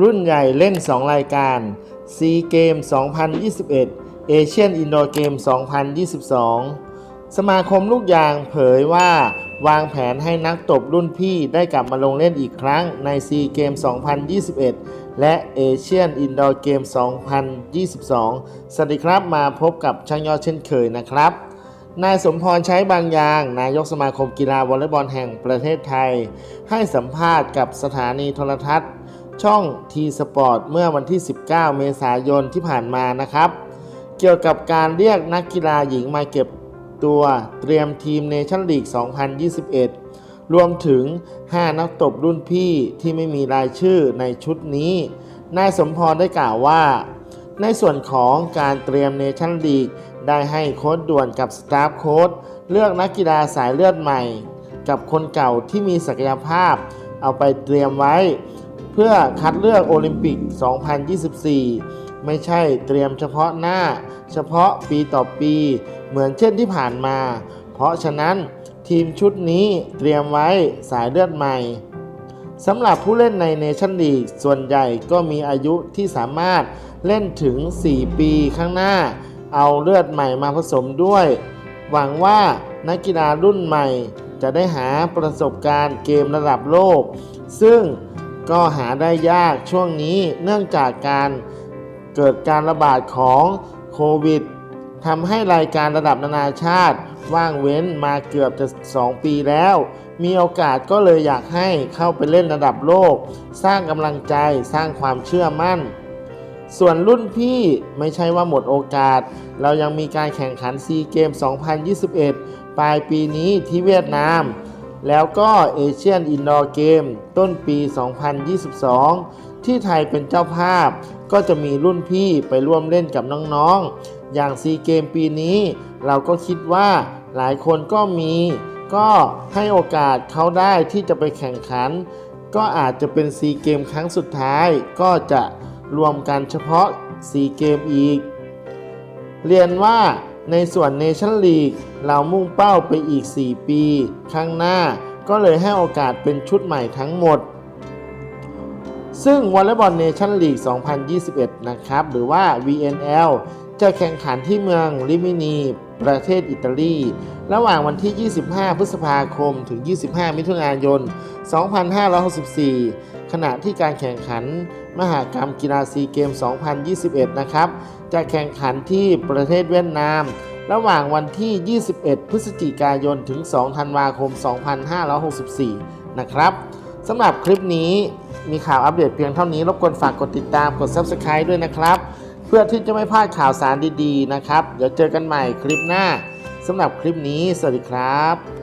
รุ่นใหญ่เล่น 2 รายการ SEA Games 2021 Asian Indoor Game 2022 สมาคมลูกยางเผยว่าวางแผนให้นักตบรุ่นพี่ได้กลับมาลงเล่นอีกครั้งใน SEA Games 2021 และ Asian Indoor Game 2022 สวัสดีครับมาพบกับช่างยอดเช่นเคยนะครับ นายสมพรใช้บางยาง นายกสมาคมกีฬาวอลเลย์บอลแห่งประเทศไทย ให้สัมภาษณ์กับสถานีโทรทัศน์ ช่องทีสปอร์ตเมื่อวันที่ 19 เมษายนที่ผ่านมานะครับ เกี่ยวกับการเรียกนักกีฬาหญิงมาเก็บตัวเตรียมทีมเนชั่นลีก 2021 รวมถึง 5 นักตบรุ่นพี่ที่ไม่มีรายชื่อในชุดนี้ นายสมพรได้กล่าวว่า ในส่วนของการเตรียมเนชั่นลีก ได้ให้โค้ดด่วนกับสตาฟโค้ดเลือกนักกีฬาสายเลือดใหม่ กับคนเก่าที่มีศักยภาพ เอาไปเตรียมไว้ พื่อคัดเลือกโอลิมปิก 2024 ไม่ใช่เตรียมเฉพาะหน้า เฉพาะปีต่อปี เหมือนเช่นที่ผ่านมา เพราะฉะนั้นทีมชุดนี้เตรียมไว้สายเลือดใหม่สำหรับผู้เล่นในเนชั่นลีกส่วนใหญ่ก็มีอายุที่สามารถเล่นถึง 4 ปีข้างหน้า เอาเลือดใหม่มาผสมด้วย หวังว่านักกีฬารุ่นใหม่จะได้หาประสบการณ์เกมระดับโลก ซึ่ง ก็หาได้ยากช่วงนี้เนื่องจากการเกิดการระบาดของโควิดทำให้รายการระดับนานาชาติ ว่างเว้นมาเกือบจะ 2 ปีแล้ว มีโอกาสก็เลยอยากให้เข้าไปเล่นระดับโลก สร้างกำลังใจสร้างความเชื่อมั่น ส่วนรุ่นพี่ไม่ใช่ว่าหมดโอกาส เรายังมีการแข่งขันซีเกม 2021 ปลายปีนี้ที่เวียดนาม แล้วก็เอเชียนอินดอร์เกมต้นปี 2022 ที่ไทยเป็นเจ้าภาพ ก็จะมีรุ่นพี่ไปร่วมเล่นกับน้องๆ อย่างซีเกมปีนี้ เราก็คิดว่าหลายคนก็มี ก็ให้โอกาสเขาได้ที่จะไปแข่งขัน ก็อาจจะเป็นซีเกมครั้งสุดท้าย ก็จะรวมกันเฉพาะซีเกมอีก เรียนว่า ในส่วนเนชั่นลีกเรามุ่งเป้าไปอีก 4 ปี ข้างหน้าก็เลยให้โอกาสเป็นชุดใหม่ทั้งหมด ซึ่งวอลเลย์บอลเนชั่นลีก 2021 นะครับ หรือว่า VNL จะแข่งขันที่เมืองลิมินี ประเทศอิตาลี ระหว่างวันที่ 25 พฤษภาคม ถึง 25 มิถุนายน 2564 ขณะที่การแข่งขันมหากรรมกีฬาซีเกม 2021 นะครับ จะแข่งขันที่ประเทศเวียดนาม ระหว่างวันที่ 21 พฤศจิกายน ถึง 2 ธันวาคม 2564 นะครับสำหรับคลิปนี้มีข่าวอัปเดตเพียงเท่านี้ รบกวนฝากกดติดตาม กด Subscribe ด้วยนะครับ เพื่อที่จะไม่พลาดข่าวสารดีๆ นะครับ เดี๋ยวเจอกันใหม่คลิปหน้าสำหรับคลิปนี้ สวัสดีครับ